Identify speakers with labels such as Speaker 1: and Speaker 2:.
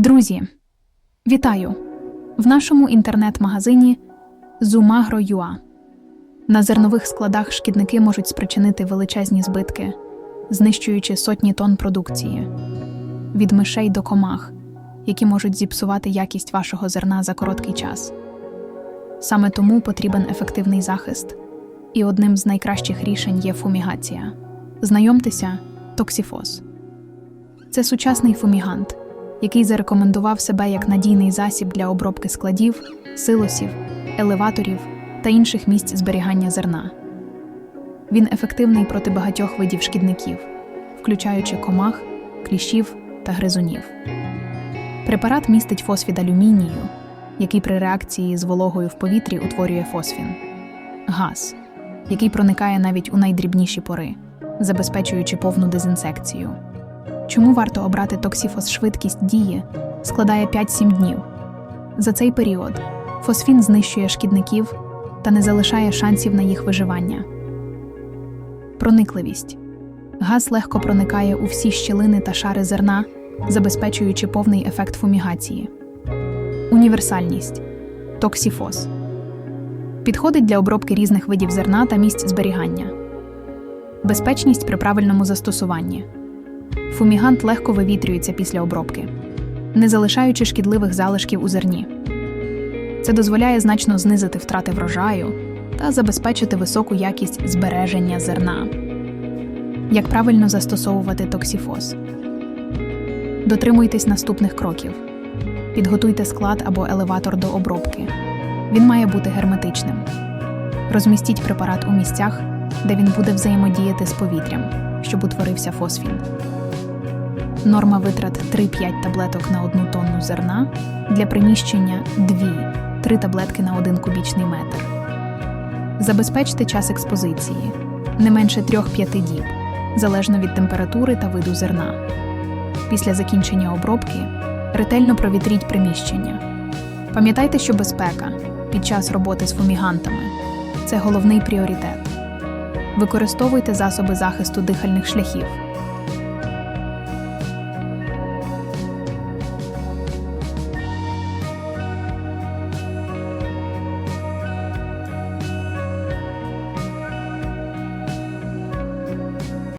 Speaker 1: Друзі, вітаю! В нашому інтернет-магазині Zumagro.ua. На зернових складах шкідники можуть спричинити величезні збитки, знищуючи сотні тонн продукції від мишей до комах, які можуть зіпсувати якість вашого зерна за короткий час. Саме тому потрібен ефективний захист, і одним з найкращих рішень є фумігація. Знайомтеся, Токсіфос. Це сучасний фумігант, який зарекомендував себе як надійний засіб для обробки складів, силосів, елеваторів та інших місць зберігання зерна. Він ефективний проти багатьох видів шкідників, включаючи комах, кліщів та гризунів. Препарат містить фосфід алюмінію, який при реакції з вологою в повітрі утворює фосфін, газ, який проникає навіть у найдрібніші пори, забезпечуючи повну дезінсекцію. Чому варто обрати токсіфос швидкість дії складає 5-7 днів. За цей період фосфін знищує шкідників та не залишає шансів на їх виживання. Проникливість газ легко проникає у всі щілини та шари зерна, забезпечуючи повний ефект фумігації. Універсальність токсіфос підходить для обробки різних видів зерна та місць зберігання. Безпечність при правильному застосуванні. Фумігант легко вивітрюється після обробки, не залишаючи шкідливих залишків у зерні. Це дозволяє значно знизити втрати врожаю та забезпечити високу якість збереження зерна. Як правильно застосовувати токсіфоз? Дотримуйтесь наступних кроків: підготуйте склад або елеватор до обробки. Він має бути герметичним. Розмістіть препарат у місцях, де він буде взаємодіяти з повітрям, щоб утворився фосфін. Норма витрат 3-5 таблеток на одну тонну зерна для приміщення 2-3 таблетки на 1 кубічний метр. Забезпечте час експозиції не менше 3-5 діб, залежно від температури та виду зерна. Після закінчення обробки ретельно провітріть приміщення. Пам'ятайте, що безпека під час роботи з фумігантами це головний пріоритет. Використовуйте засоби захисту дихальних шляхів